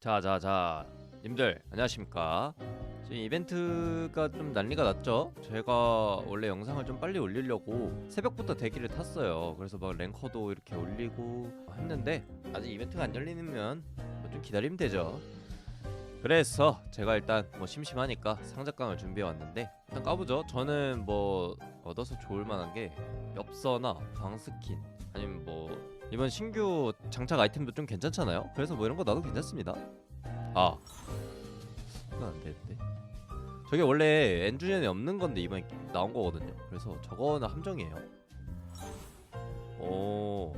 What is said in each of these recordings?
자, 자, 자, 님들 안녕하십니까? 지금 이벤트가 좀 난리가 났죠? 제가 원래 영상을 좀 빨리 올리려고 새벽부터 대기를 탔어요. 그래서 막 랭커도 이렇게 올리고 했는데 아직 이벤트가 안 열리면 뭐좀 기다리면 되죠. 그래서 제가 일단 뭐 심심하니까 상자깡을 준비해 왔는데 일단 까보죠. 저는 뭐 얻어서 좋을 만한 게 엽서나 방스킨 아니면 뭐 이번 신규 장착 아이템도 좀 괜찮잖아요. 그래서 뭐 이런 거 나도 괜찮습니다. 아, 이건 안 되는데. 저게 원래 엔주년에 없는 건데 이번에 나온 거거든요. 그래서 저거는 함정이에요. 오,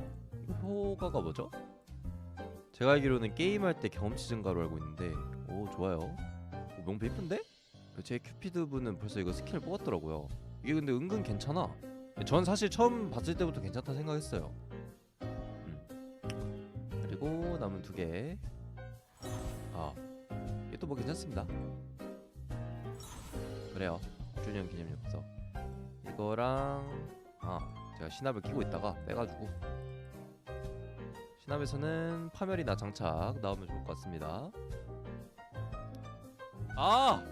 이거 효과가 뭐죠? 제가 알기로는 게임할 때 경험치 증가로 알고 있는데, 오 좋아요. 오, 명패 이쁜데? 제 큐피드 분은 벌써 이거 스킬을 뽑았더라고요. 이게 근데 은근 괜찮아. 전 사실 처음 봤을 때부터 괜찮다 생각했어요. 남은 두 개. 아, 이것도 뭐 괜찮습니다. 그래요. 주년 기념엽서. 이거랑 아, 제가 신압을 끼고 있다가 빼가지고 신압에서는 파멸이나 장착 나오면 좋을 것 같습니다. 아!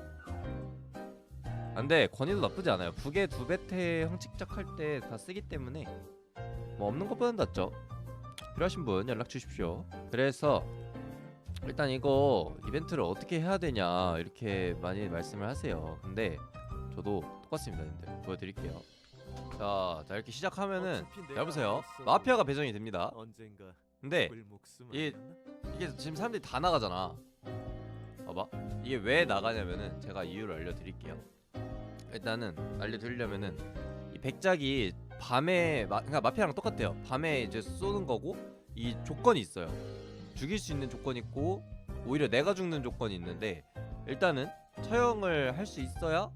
안돼 권위도 나쁘지 않아요. 북의 두 배태 형측작 할 때 다 쓰기 때문에 뭐 없는 것보단 낫죠. 필요하신 분 연락 주십시오. 그래서 일단 이거 이벤트를 어떻게 해야 되냐 이렇게 많이 말씀을 하세요. 근데 저도 똑같습니다, 님들 보여드릴게요. 자, 자 이렇게 시작하면은 잘 보세요. 마피아가 배정이 됩니다. 근데 이- 이게 지금 사람들이 다 나가잖아. 봐봐. 이게 왜 나가냐면은 제가 이유를 알려드릴게요. 일단은 알려드리려면은 이 백작이 밤에 마, 그러니까 마피아랑 똑같아요. 밤에 이제 쏘는 거고 이 조건이 있어요. 죽일 수 있는 조건이 있고 오히려 내가 죽는 조건이 있는데 일단은 처형을 할 수 있어야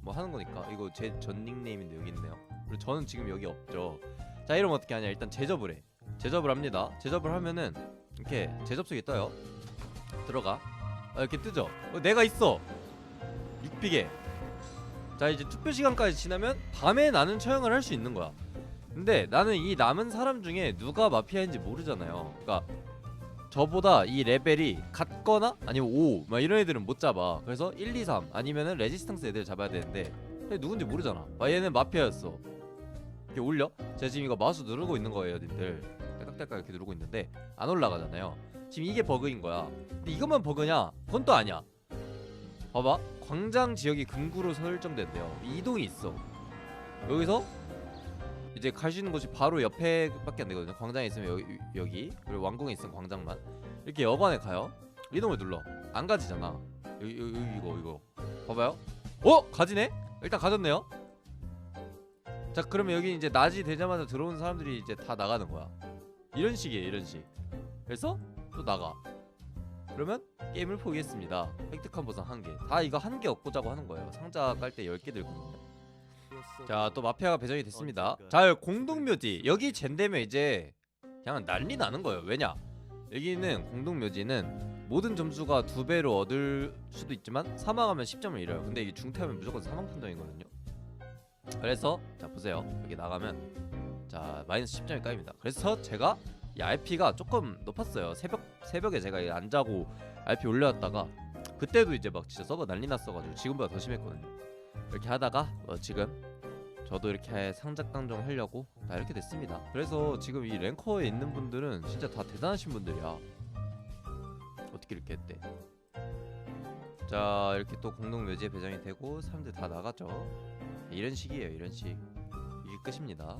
뭐 하는 거니까 이거 제 전 닉네임인데 여기 있네요. 그리고 저는 지금 여기 없죠. 자 이러면 어떻게 하냐? 일단 제접을 해. 제접을 합니다. 제접을 하면은 이렇게 제접속에 떠요. 들어가. 아, 이렇게 뜨죠. 어, 내가 있어. 6픽에. 자 이제 투표 시간까지 지나면 밤에 나는 처형을 할 수 있는 거야. 근데 나는 이 남은 사람 중에 누가 마피아인지 모르잖아요. 그러니까 저보다 이 레벨이 같거나 아니면 5, 막 이런 애들은 못 잡아. 그래서 1, 2, 3 아니면은 레지스탕스 애들 잡아야 되는데 근데 누군지 모르잖아. 아 얘는 마피아였어. 이렇게 올려? 제가 지금 이거 마우스 누르고 있는 거예요, 님들. 딸깍딸깍 이렇게 누르고 있는데 안 올라가잖아요. 지금 이게 버그인 거야. 근데 이것만 버그냐? 그건 또 아니야. 봐봐, 광장 지역이 금구로 설정된대요. 이동이 있어. 여기서 이제 갈 수 있는 곳이 바로 옆에 밖에 안 되거든요. 광장에 있으면 여기, 여기 그리고 왕궁에 있으면 광장만 이렇게 여관에 가요. 이동을 눌러 안 가지잖아. 여기, 여기 여기 이거 이거 봐봐요. 어 가지네? 일단 가졌네요. 자 그러면 여기 이제 낮이 되자마자 들어오는 사람들이 이제 다 나가는 거야. 이런 식이에요 이런 식. 그래서 또 나가. 그러면 게임을 포기했습니다. 획득한 보상 한 개. 다 이거 한개 얻고자고 하는 거예요. 상자 깔 때 10개 들거든요. 자, 또 마피아가 배정이 됐습니다. 자, 공동묘지. 여기 젠되면 이제 그냥 난리 나는 거예요. 왜냐? 여기는 공동묘지는 모든 점수가 두 배로 얻을 수도 있지만 사망하면 10점을 잃어요. 근데 이게 중퇴하면 무조건 사망 판정이거든요. 그래서 자 보세요. 여기 나가면 자 마이너스 10점이 까입니다. 그래서 제가 이 RP가 조금 높았어요. 새벽 새벽에 제가 이안 자고 RP 올려왔다가 그때도 이제 막 진짜 서버 난리 났어가지고 지금보다 더 심했거든요. 이렇게 하다가 어, 지금 저도 이렇게 상작강 좀 하려고 다 이렇게 됐습니다. 그래서 지금 이 랭커에 있는 분들은 진짜 다 대단하신 분들이야. 어떻게 이렇게 했대? 자 이렇게 또 공동 묘지에 배정이 되고 사람들 다 나갔죠. 이런 식이에요. 이런 식. 이게 끝입니다.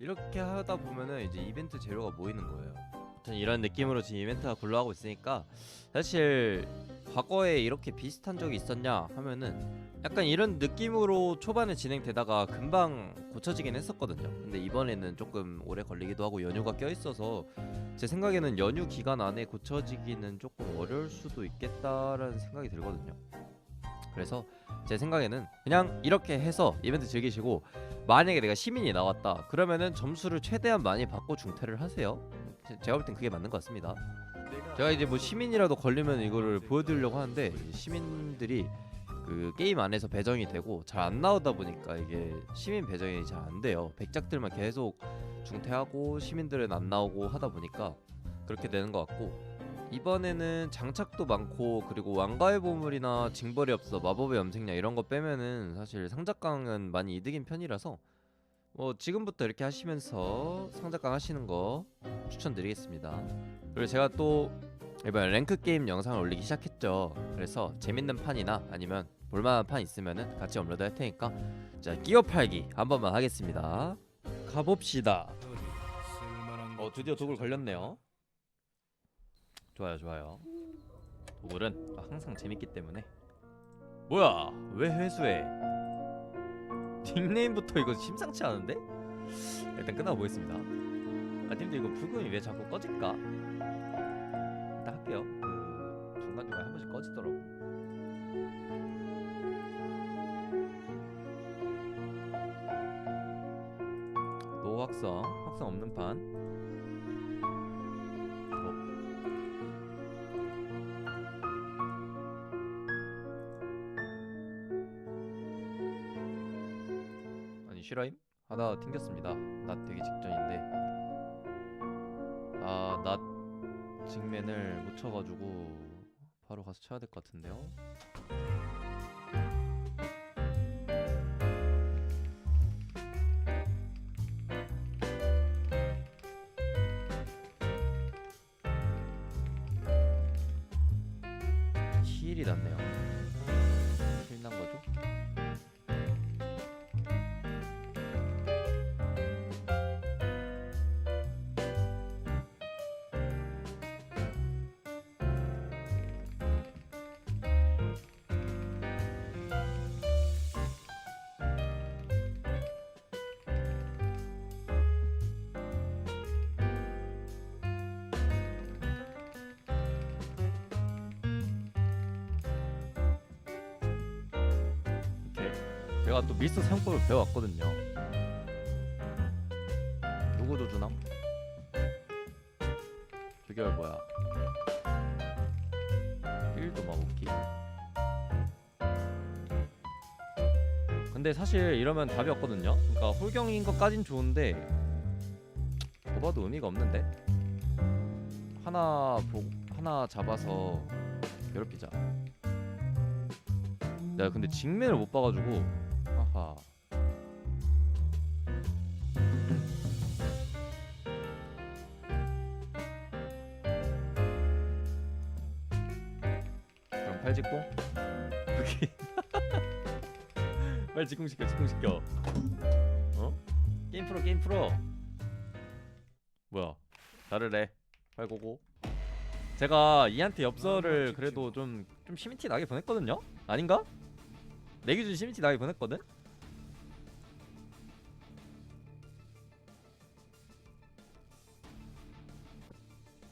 이렇게 하다 보면은 이제 이벤트 재료가 모이는 거예요. 아무튼 이런 느낌으로 지금 이벤트가 굴러가고 있으니까 사실 과거에 이렇게 비슷한 적이 있었냐 하면은 약간 이런 느낌으로 초반에 진행되다가 금방 고쳐지긴 했었거든요. 근데 이번에는 조금 오래 걸리기도 하고 연휴가 껴있어서 제 생각에는 연휴 기간 안에 고쳐지기는 조금 어려울 수도 있겠다라는 생각이 들거든요. 그래서 제 생각에는 그냥 이렇게 해서 이벤트 즐기시고 만약에 내가 시민이 나왔다 그러면은 점수를 최대한 많이 받고 중퇴를 하세요. 제- 제가 볼 땐 그게 맞는 것 같습니다. 제가 이제 뭐 시민이라도 걸리면 이거를 보여드리려고 하는데 시민들이 그 게임 안에서 배정이 되고 잘 안 나오다 보니까 이게 시민 배정이 잘 안 돼요. 백작들만 계속 중퇴하고 시민들은 안 나오고 하다 보니까 그렇게 되는 것 같고 이번에는 장착도 많고 그리고 왕가의 보물이나 징벌이 없어 마법의 염색약 이런 거 빼면은 사실 상작강은 많이 이득인 편이라서 뭐 지금부터 이렇게 하시면서 상작강 하시는 거 추천드리겠습니다. 그리고 제가 또 이번 랭크 게임 영상을 올리기 시작했죠. 그래서 재밌는 판이나 아니면 볼만한 판 있으면은 같이 업로드 할 테니까 자 끼어 팔기 한 번만 하겠습니다. 가봅시다. 어 드디어 독을 걸렸네요. 좋아요 좋아요. 독을은 항상 재밌기 때문에. 뭐야 왜 회수해? 닉네임부터 이거 심상치 않은데? 일단 끝나보겠습니다. 아 님들 이거 부금이 왜 자꾸 꺼질까? 일단 할게요. 그 중간중간에 한 번씩 꺼지더라고. 노 확성, 확성 없는 판. 실화임? 하다 튕겼습니다. 낮 되기 직전인데. 아, 낮 직맨을 못 쳐가지고 바로 가서 쳐야 될 것 같은데요. 제가 또 밀스 사용법을 배워왔거든요. 누구도 주남? 저게 뭐야? 1도 마법기. 근데 사실 이러면 답이 없거든요. 그러니까 홀경인 것까진 좋은데 더 봐도 의미가 없는데 하나 보 하나 잡아서 괴롭히자. 내가 근데 직면을 못 봐가지고 그럼 팔직공? 여기 빨리 직공시켜 직공시켜 어? 게임 프로 게임 프로 뭐야 다르래 팔고고 제가 이한테 엽서를 그래도 좀 좀 시민티 나게 보냈거든요? 아닌가? 내 기준 시민티 나게 보냈거든?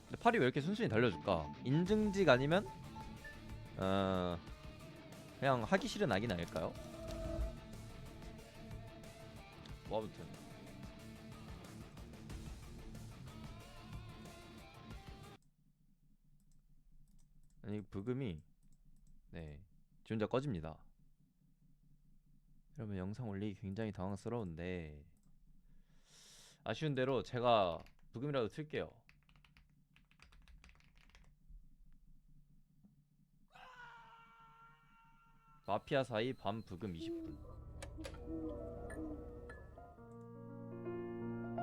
근데 팔이 왜 이렇게 순순히 달려줄까? 인증직 아니면 어 그냥 하기 싫은 악인 아닐까요? 뭐 아무튼 아니 부금이 네지 혼자 꺼집니다. 이러면 영상 올리기 굉장히 당황스러운데 아쉬운 대로 제가 부금이라도 틀게요. 마피아 사이 밤 부금 20분.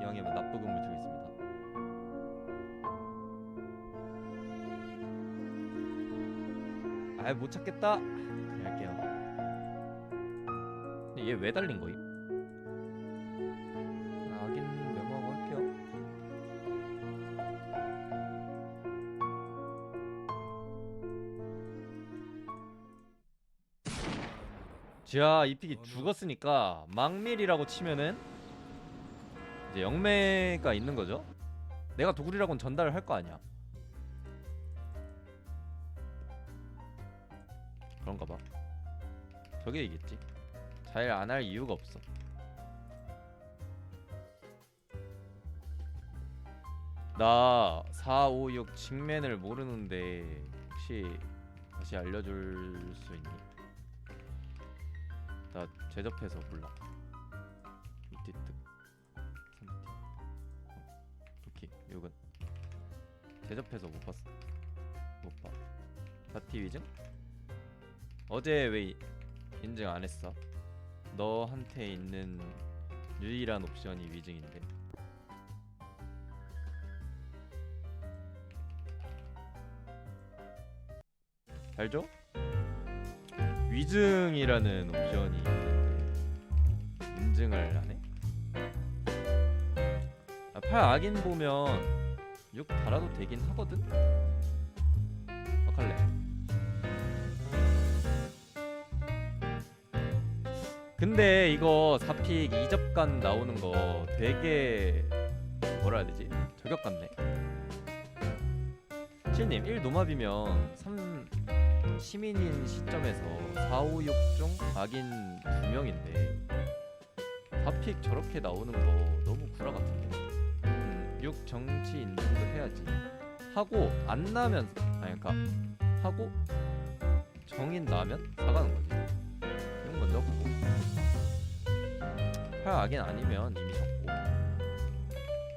이왕이면 낮부금을 드리겠습니다. 아못 찾겠다. 그냥 할게요. 얘 왜 달린 거임? 자, 이 픽이 죽었으니까 망밀이라고 치면은 이제 영매가 있는 거죠. 내가 도굴이라고는 전달을 할 거 아니야. 그런가 봐. 저게 이겠지. 잘 안 할 이유가 없어. 나 4, 5, 6 직맨을 모르는데 혹시 다시 알려줄 수 있니? 나 제접해서 몰라. 이티트 3티 오케이 6은 제접해서 못 봤어. 오빠 파티 위증? 어제 왜 이- 인증 안 했어? 너한테 있는 유일한 옵션이 위증인데 알죠? 위증이라는 옵션이 있는데 인증을 안 해? 아, 팔 악인 보면 6 달아도 되긴 하거든? 어칼래 근데 이거 4픽 2접간 나오는 거 되게 뭐라 해야 되지? 저격 같네 실님 1 노맙이면 3 시민인 시점에서 4, 5, 6중 악인 2명인데 4픽 저렇게 나오는 거 너무 구라 같은데. 음, 6 정치 인증도 해야지. 하고 안 나면 아니 그니까 하고 정인 나면 사가는 거지. 이런 먼저 보고. 팔 악인 아니면 이미 졌고.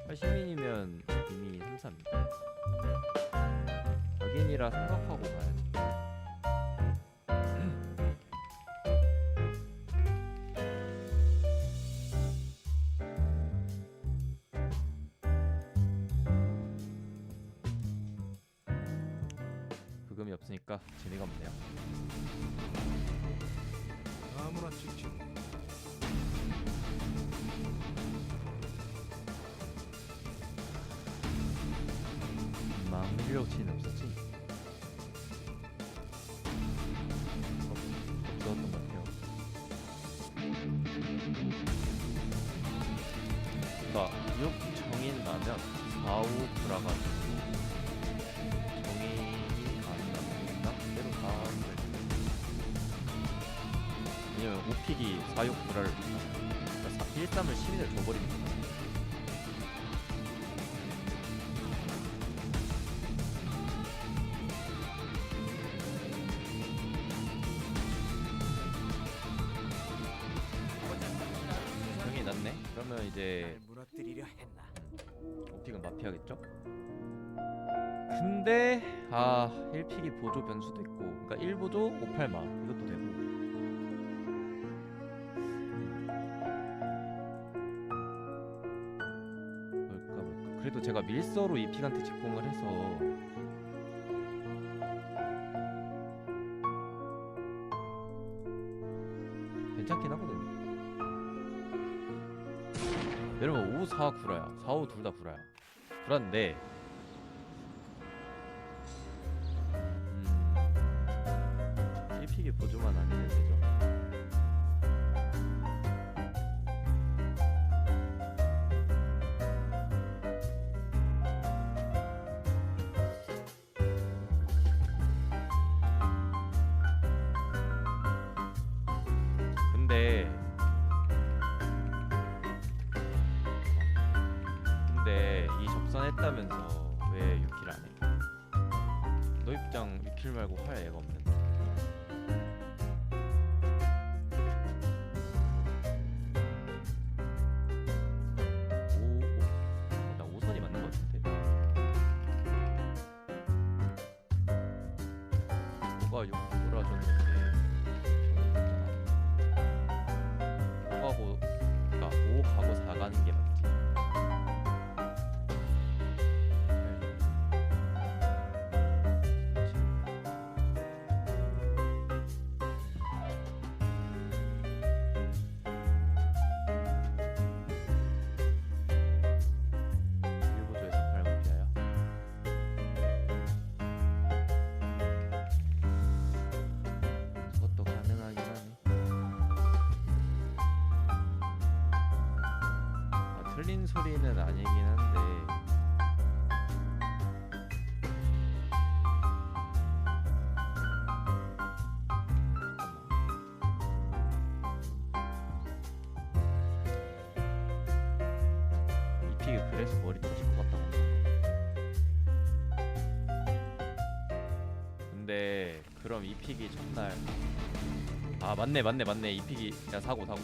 팔 시민이면 이미 3, 3이다. 악인이라 생각하고 가야지 없으니까 재미가 없네요 아무나 찍지 뭐. 망류역치는 없었지? 없, 없었던 것 같아요 그니까 6 정인 나면 4, 5 불어가 왜냐면 5픽이 4, 6 불화를 그러니까 1, 3을 시민을 줘버리는 거야 정이 났네. 그러면 이제 날 무너뜨리려 했나? 오픽은 마피아겠죠? 근데 아 1픽이 보조 변수도 있고 그러니까 1보조 58마 이것도 되고 그래도 제가 밀서로 2픽한테 직공을 해서. 괜찮긴 하거든요. 여러분 5, 4 구라야. 4, 5 둘다 구라야. 구라인데. 음. 1픽이 보조만 아니면 되죠 4가 6 돌아졌는데 소리는 아니긴 한데. 근데 그럼 이 픽이 첫날. 아 맞네 맞네 맞네. 이 픽이 야 사고 사고.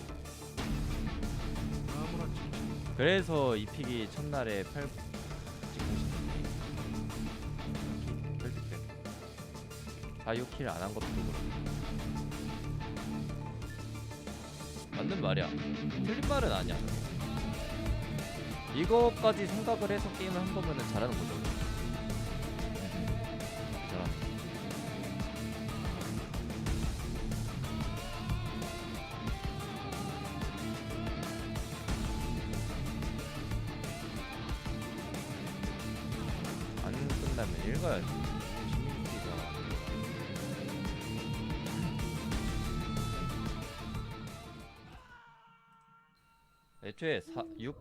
그래서 이 픽이 첫날에 팔 찍고 싶은데 펼칠 때 자유킬 안 한 것도 그렇고. 맞는 말이야. 틀린 말은 아니야. 이거까지 생각을 해서 게임을 한 거면은 잘하는 거죠 읽어야지. 애초에 4, 6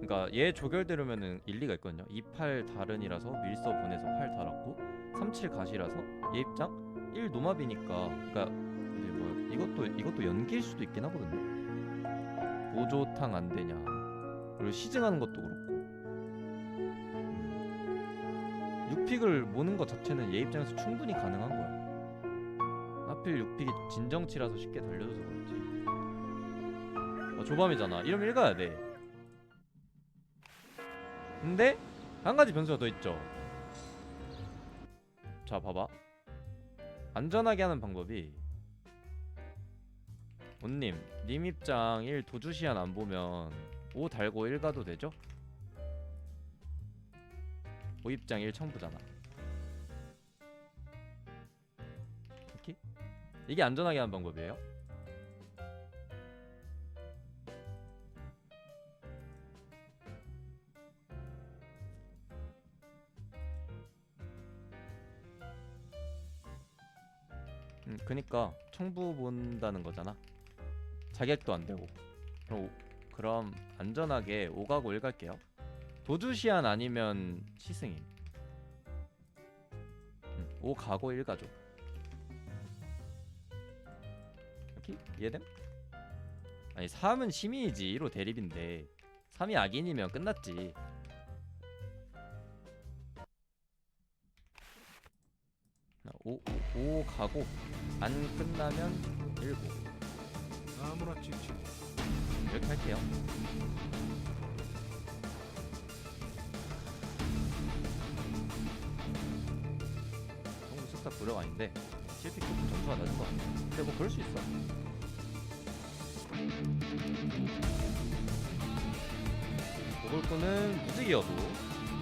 그러니까 얘 조결 대로면은 일리가 있거든요. 28 다른이라서 밀서 보내서 8 달았고 37 가시라서 얘 입장 1 노마비니까 그러니까 이제 뭐 이것도 이것도 연기일 수도 있긴 하거든요. 보조탕 안 되냐. 그리고 시즌하는 것도 그렇고 6픽을 모는 것 자체는 얘 입장에서 충분히 가능한 거야. 하필 6픽이 진정치라서 쉽게 달려줘서 그렇지. 어, 조밤이잖아. 이러면 읽어야 돼. 근데 한 가지 변수가 더 있죠. 자 봐봐. 안전하게 하는 방법이 온님 님 입장 1 도주 시한 안 보면 5 달고 1 가도 되죠? 5 입장 1 청부잖아 이렇게? 이게 안전하게 하는 방법이에요 음, 그니까 청부 본다는 거잖아. 자격도 안 되고. 그럼, 안전하게 5가고 1 갈게요. 도주 시한 아니면 시승임. 음, 5 가고 1 가죠. 이렇게 이해됨? 아니 3은 시민이지 1호 대립인데 3이 악인이면 끝났지. 나 5, 5 가고 안 끝나면 1고 아무나 지치고 이렇게 할게요. 부력 아닌데 실픽 조금 점수가 낮은 것 같아. 근데 뭐 그럴 수 있어. 보글꾼은 무직이어도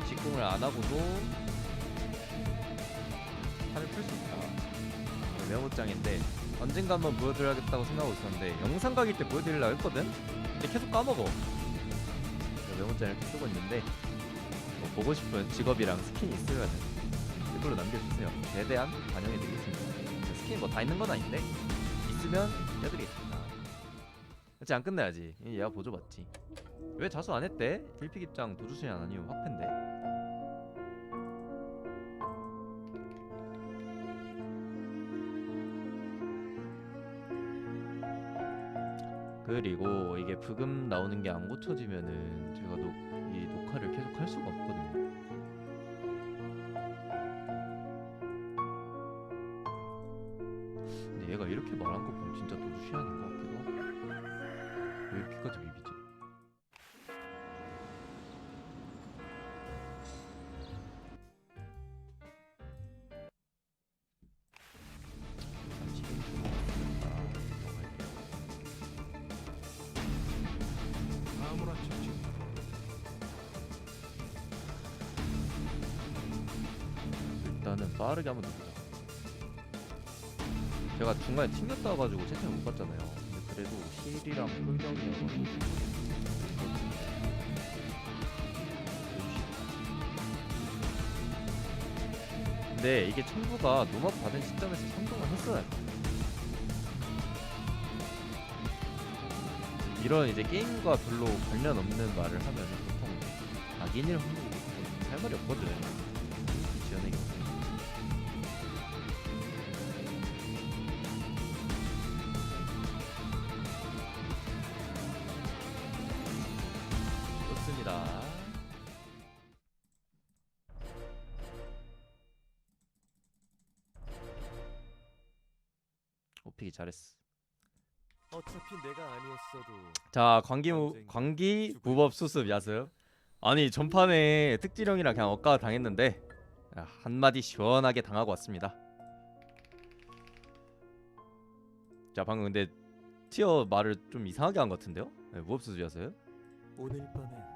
직공을 안 하고도 판을 풀 수 있다. 메모장인데 언젠가 한번 보여드려야겠다고 생각하고 있었는데 영상 각일 때 보여드리려고 했거든? 근데 계속 까먹어 그래서 메모장을 이렇게 쓰고 있는데 뭐 보고 싶은 직업이랑 스킨이 있으면 댓글로 남겨주세요. 최대한 반영해드리겠습니다. 스킨이 뭐다 있는 건 아닌데 있으면 해드리겠습니다. 그렇지 안 끝나야지. 이 얘가 보조 받지. 왜 자수 안 했대? 딜픽 입장 도주순이 안 아니면 확팬데. 그리고 이게 부금 나오는 게 안 고쳐지면은 제가 녹, 이 녹화를 계속 할 수가 없거든요. 진짜 도주 시한인 것 같기도 하고 왜 이렇게까지 비비지? 일단은 빠르게 한번. 제가 중간에 튕겼다 가지고 채팅을 못 봤잖아요. 근데 그래도 실이랑 풀경이어가지고 근데 이게 청부가 노막 받은 시점에서 성공을 했어야 돼. 이런 이제 게임과 별로 관련 없는 말을 하면 보통 악인일 확률이. 할 말이 없거든. 좋습니다. 오피기 잘했어. 어차피 내가 아니었어도 자 광기 무, 광기 무법 수습 야습. 아니 전판에 특지령이랑 그냥 엇가 당했는데 아, 한 마디 시원하게 당하고 왔습니다. 자 방금 근데 티어 말을 좀 이상하게 한 것 같은데요? 네, 무업수주였어요? 오늘 밤엔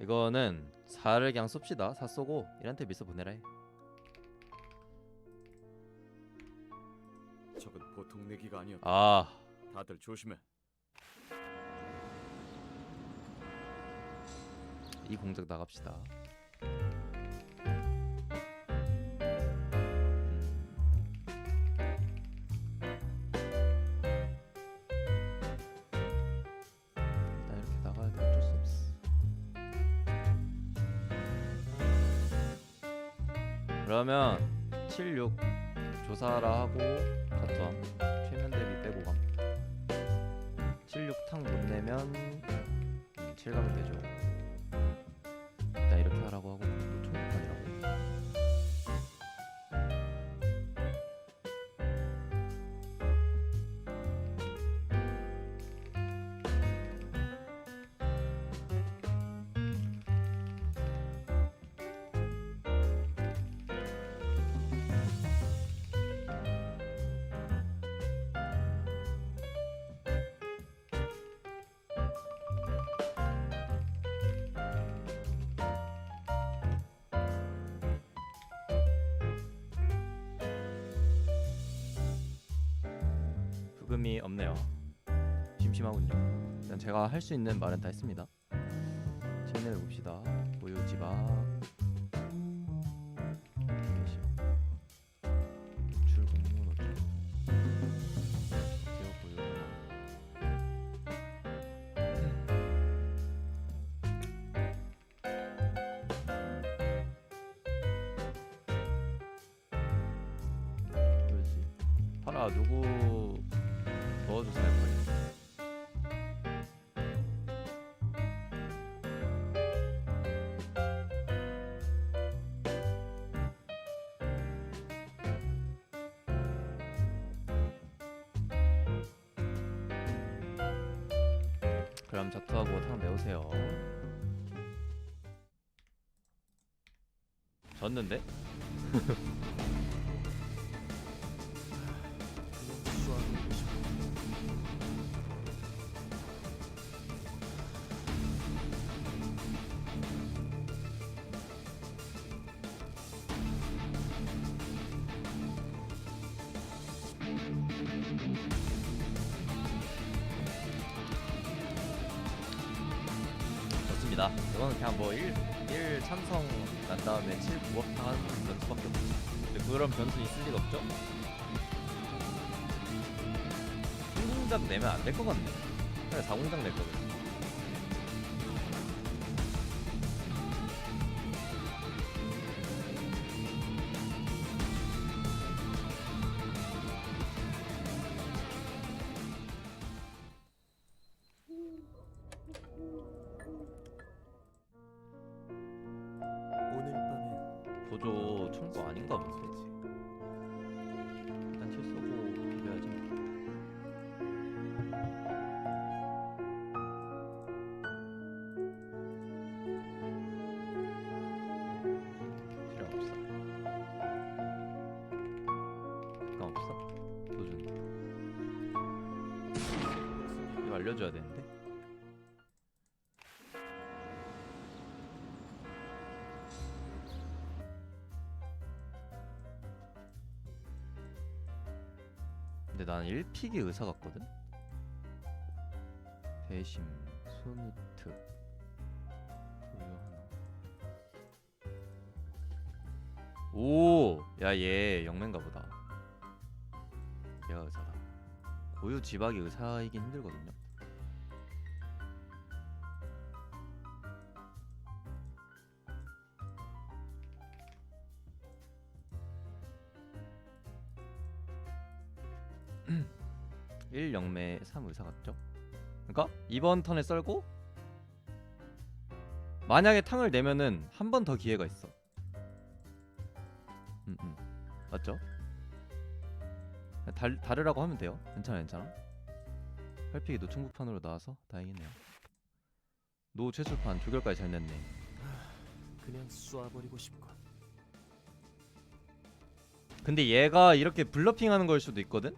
이거는 4를 그냥 쏩시다 4 쏘고 이한테 미서 보내라 해 적은 보통 내기가 아니었다. 아 다들 조심해. 이 공작 나갑시다. 그러면 76 조사라 하고 자투함 최면 대비 빼고 감. 76탕 못 내면 음, 7가면 되죠. 부금이 없네요. 심심하군요. 일단 제가 할 수 있는 말은 다 했습니다. 체인을 봅시다. 보유 지박 도와주세요 빨리. 그럼 자투하고 탕 내오세요. 졌는데? 1, 1 참성 난 다음에 7 부업탕 하는 변수밖에 없지. 근데 그런 변수 있을 리가 없죠? 신공작 내면 안 될 것 같네. 그냥 4공작 낼 거거든. 알려줘야 되는데. 근데 나는 1픽이 의사 같거든. 보유 하나. 오, 야 얘 영맨가 보다. 얘가 의사다. 고유 지박이 의사이긴 힘들거든요. 3 의사 같죠? 그러니까 이번 턴에 썰고 만약에 탕을 내면은 한 번 더 기회가 있어. 음, 음. 맞죠? 달, 다르라고 하면 돼요. 괜찮아, 괜찮아. 활픽이 노충부판으로 나와서 다행이네요. 노 최술판 조결까지 잘 냈네. 그냥 쏘아버리고 싶군. 근데 얘가 이렇게 블러핑하는 걸 수도 있거든.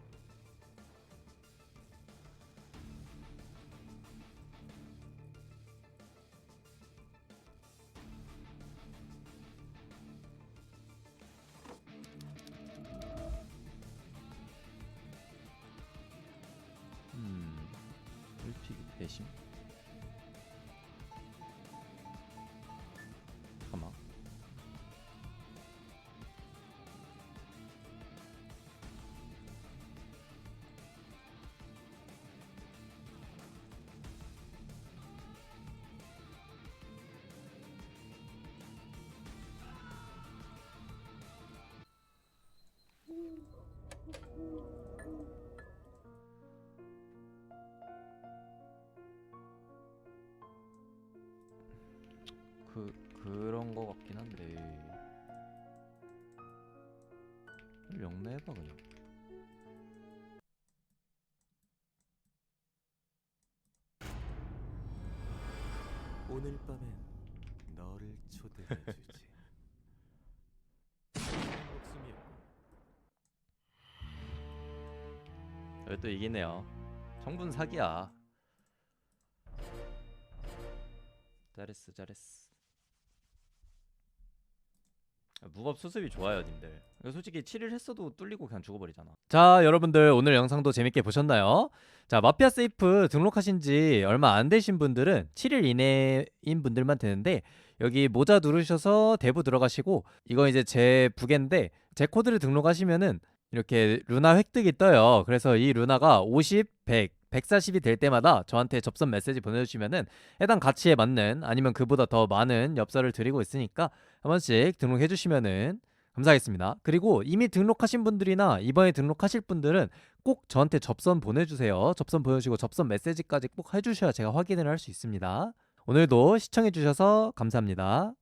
영내해봐 그냥 오늘 밤엔 너를 초대해 주지. 목숨이야. 여기 또 이기네요 성분 사기야 잘했어 잘했어 무법 수습이 좋아요 님들 솔직히 7일 했어도 뚫리고 그냥 죽어버리잖아 자 여러분들 오늘 영상도 재밌게 보셨나요? 자 마피아 세이프 등록하신 지 얼마 안 되신 분들은 7일 이내인 분들만 되는데 여기 모자 누르셔서 대부 들어가시고 이거 이제 제 부계인데 제 코드를 등록하시면은 이렇게 루나 획득이 떠요. 그래서 이 루나가 50, 100, 140이 될 때마다 저한테 접선 메시지 보내주시면은 해당 가치에 맞는 아니면 그보다 더 많은 엽서를 드리고 있으니까 한 번씩 등록해 주시면은 감사하겠습니다. 그리고 이미 등록하신 분들이나 이번에 등록하실 분들은 꼭 저한테 접선 보내주세요. 접선 보내주시고 접선 메시지까지 꼭 해주셔야 제가 확인을 할 수 있습니다. 오늘도 시청해 주셔서 감사합니다.